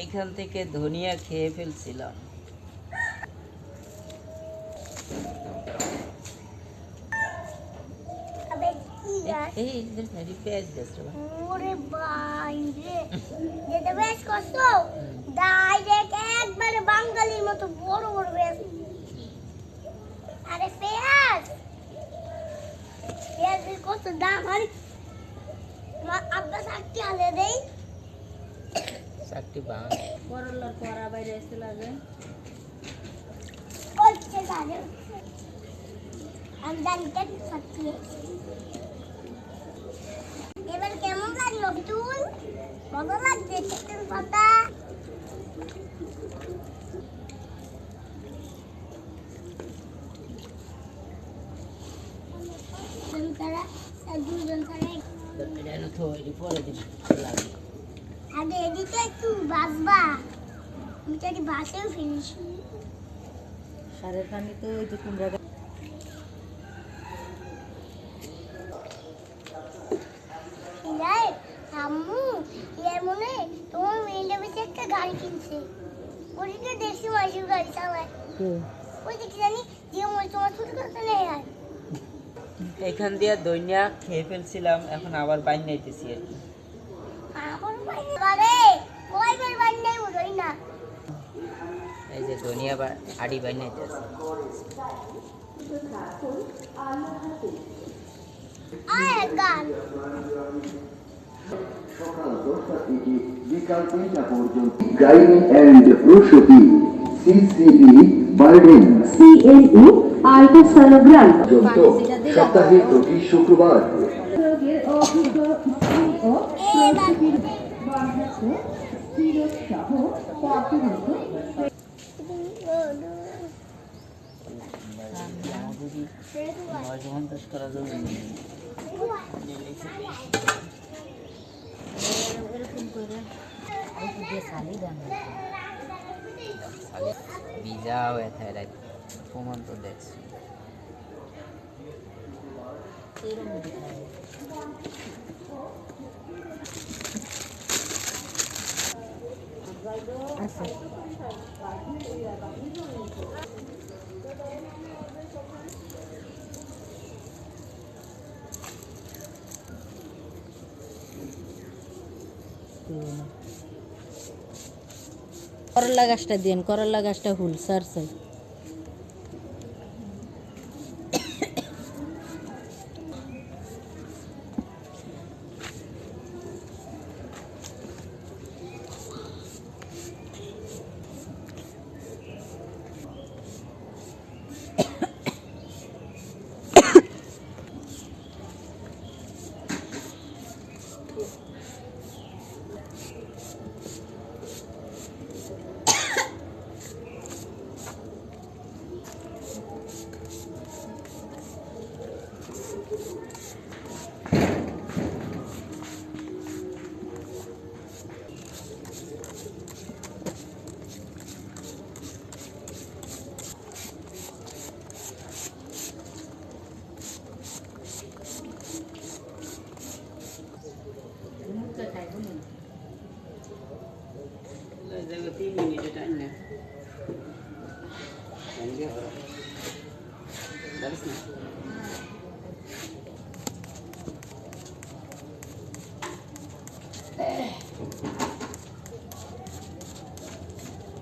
এইখান থেকে ধনিয়া খেয়ে ফেলছিলাম আবে কি গাছ এই এদের ভেরি পেঁয়াজ গাছ রে বাবা। ওরে বাইরে যেটা বেশ কষ্ট ডাইরেক্ট একবারে বাঙালির মতো বড় বড় পেঁয়াজ আরে পেঁয়াজ পেঁয়াজের কত দাম আর আমার আব্বা চারটি আলে দেই চারটি বাং করলার করা বাইরে লাগে এবার কেমন লাগল তুই মজা লাগছে চিকেন পাতা? তারা দুজন তারা। এটা পরে দিন লাগে আগে এদিকে একটু বাসবা আমি তো বাসেও ফিরেছি সারের পানি তো ওই যে কুমড়া আম্মু মনে তোমার মেয়েটা বেশি একটা গাড়ি কিনছে। ওদিকে দেখছি মাসির গাড়ি চালায় ওই দেখি জানি মই তোমার ছোট কথা নেই আর। এখান দিয়ে দইনা খেয়ে ফেলছিলাম এখন আবার বাইন নাইতেছি আর কি। এই যে ধনিয়া বা আড়ি গাইনি অ্যান্ড সিসিবি বার্ডেন আল্ট্রাসোনোগ্রাম সপ্তাহে প্রতি শুক্রবার মহাজমন্তাস করা যাবে এরকম করে দাম বিজাও এথায় রাখ প্রমাণ তো দেখছি এরকম করলা গাছটা দিন করলা গাছটা হুল সার সাই